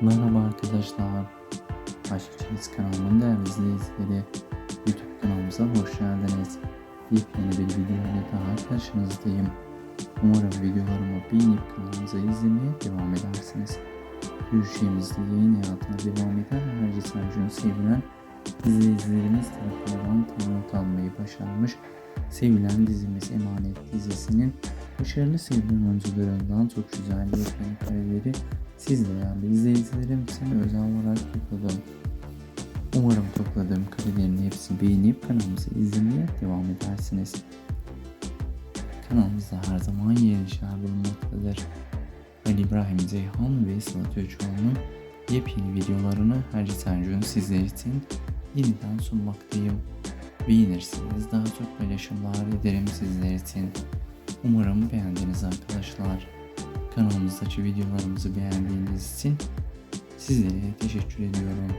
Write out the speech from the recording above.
Merhaba arkadaşlar. Aşkçınız kanalımın değerli izleyicileri. YouTube kanalımıza hoş geldiniz. Yepyeni bir videoyla daha karşınızdayım. Umarım videolarımı beğenip kanalımıza izlemeye devam edersiniz. Görüşeceğimizde yayın hayatına devam eden Hacı Sancu'nun sevilen izleyicilerimiz tarafından tanınık almayı başarmış. Sevilen dizimiz Emanet dizisinin başarılı sevilen oyuncularından çok güzel yepyeni kareleri siz değerli izleyicilerim için özel olarak topladım. Umarım topladığım karelerin hepsini beğenip kanalımızı izlemeye devam edersiniz. Kanalımızda her zaman yeni işler bulunmaktadır. Ali İbrahim Ceyhan ve Sıla Öcüoğlu'nun yepyeni videolarını her gün sizler için yeniden sunmaktayım. Beğenirseniz daha çok paylaşımlar ederim sizler için. Umarım beğendiniz arkadaşlar. Kanalımızdaki videolarımızı beğendiğiniz için sizlere teşekkür ediyorum.